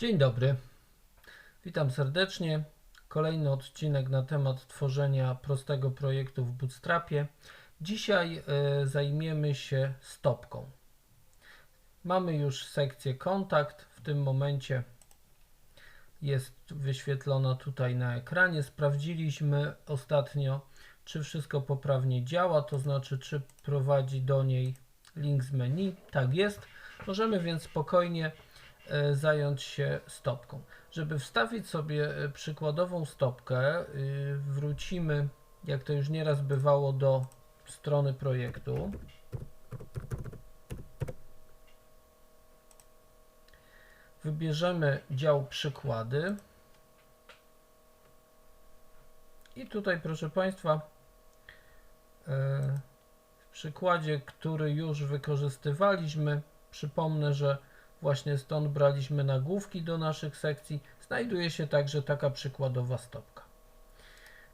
Dzień dobry. Witam serdecznie. Kolejny odcinek na temat tworzenia prostego projektu w Bootstrapie. Dzisiaj e, zajmiemy się stopką. Mamy już sekcję kontakt. W tym momencie jest wyświetlona tutaj na ekranie. Sprawdziliśmy ostatnio, czy wszystko poprawnie działa, to znaczy, czy prowadzi do niej link z menu. Tak jest. Możemy więc spokojnie zająć się stopką. Żeby wstawić sobie e, przykładową stopkę, y, wrócimy, jak to już nieraz bywało, do strony projektu. Wybierzemy dział przykłady. I tutaj, proszę Państwa, e, w przykładzie, który już wykorzystywaliśmy, przypomnę, że właśnie stąd braliśmy nagłówki do naszych sekcji, znajduje się także taka przykładowa stopka.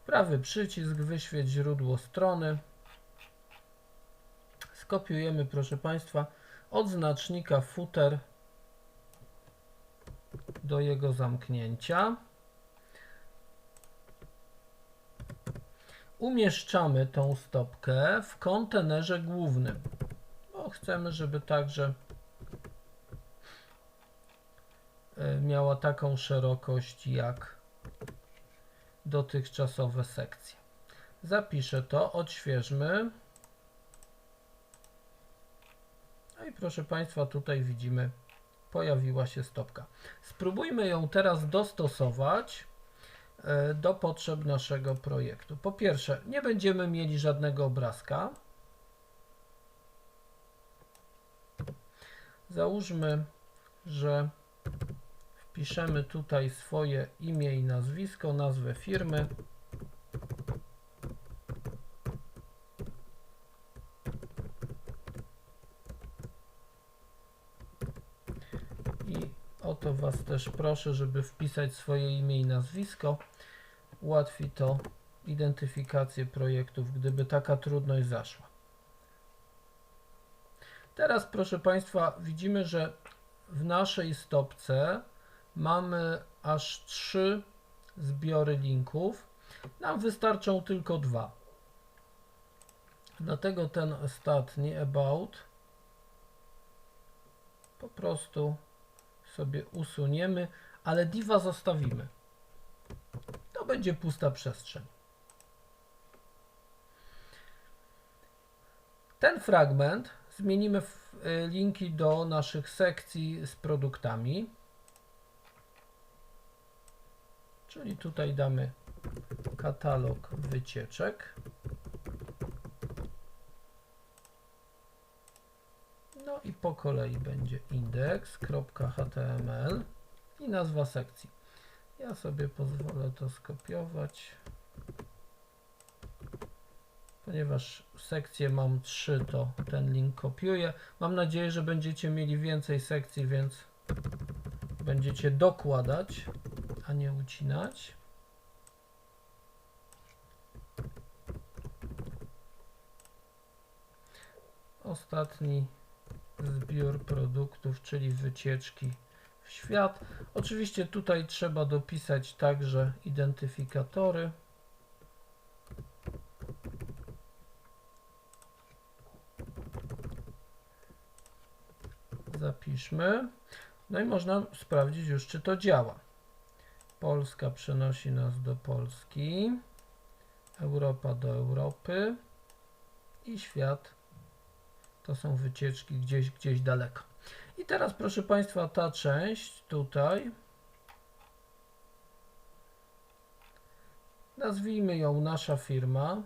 Prawy przycisk, wyświeć źródło strony. Skopiujemy, proszę Państwa, od znacznika footer do jego zamknięcia. Umieszczamy tą stopkę w kontenerze głównym, bo chcemy, żeby także miała taką szerokość jak dotychczasowe sekcje. Zapiszę to, odświeżmy. No i proszę Państwa, tutaj widzimy, pojawiła się stopka. Spróbujmy ją teraz dostosować e, do potrzeb naszego projektu. Po pierwsze, nie będziemy mieli żadnego obrazka. Załóżmy, że wpiszemy tutaj swoje imię i nazwisko, nazwę firmy. I o to Was też proszę, żeby wpisać swoje imię i nazwisko. Ułatwi to identyfikację projektów, gdyby taka trudność zaszła. Teraz, proszę Państwa, widzimy, że w naszej stopce mamy aż trzy zbiory linków. Nam wystarczą tylko dwa. Dlatego ten ostatni, about, po prostu sobie usuniemy, ale diva zostawimy. To będzie pusta przestrzeń. Ten fragment zmienimy w y, linki do naszych sekcji z produktami. Czyli tutaj damy katalog wycieczek. No i po kolei będzie index.html i nazwa sekcji. Ja sobie pozwolę to skopiować. Ponieważ sekcje mam 3, to ten link kopiuję. Mam nadzieję, że będziecie mieli więcej sekcji, więc będziecie dokładać, a nie ucinać. Ostatni zbiór produktów, czyli wycieczki w świat. Oczywiście tutaj trzeba dopisać także identyfikatory. Zapiszmy. No i można sprawdzić już, czy to działa. Polska przenosi nas do Polski, Europa do Europy i świat to są wycieczki gdzieś, gdzieś daleko. I teraz, proszę Państwa, ta część tutaj. Nazwijmy ją nasza firma.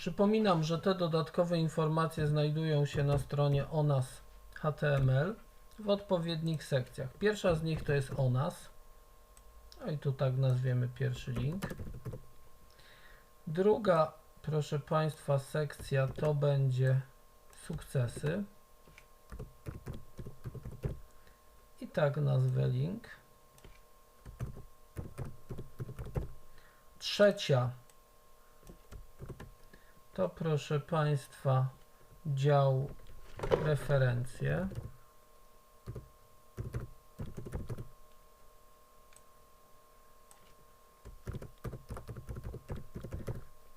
Przypominam, że te dodatkowe informacje znajdują się na stronie o nas HTML w odpowiednich sekcjach. Pierwsza z nich to jest o nas. No i tu tak nazwiemy pierwszy link. Druga, proszę Państwa, sekcja to będzie sukcesy. I tak nazwę link. Trzecia to proszę Państwa dział referencje.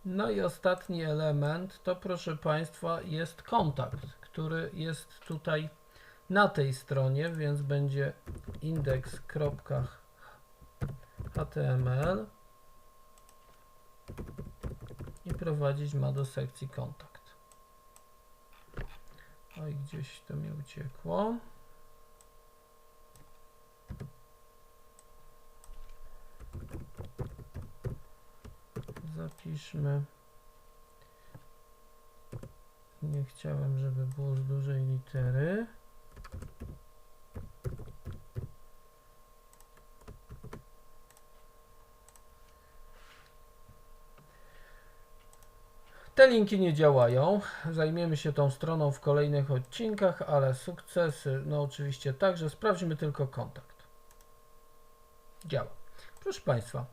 No i ostatni element to proszę Państwa jest kontakt, który jest tutaj na tej stronie, więc będzie index.html i prowadzić ma do sekcji kontakt. Oj, gdzieś to mi uciekło. Zapiszmy. Nie chciałem, żeby było z dużej litery. Te linki nie działają. Zajmiemy się tą stroną w kolejnych odcinkach, ale sukcesy, no oczywiście także. Sprawdźmy tylko kontakt. Działa. Proszę Państwa,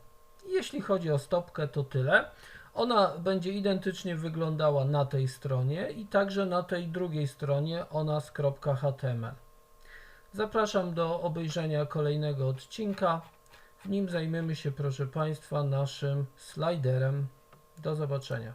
jeśli chodzi o stopkę, to tyle. Ona będzie identycznie wyglądała na tej stronie i także na tej drugiej stronie ona z .html. Zapraszam do obejrzenia kolejnego odcinka. W nim zajmiemy się, proszę Państwa, naszym sliderem. Do zobaczenia.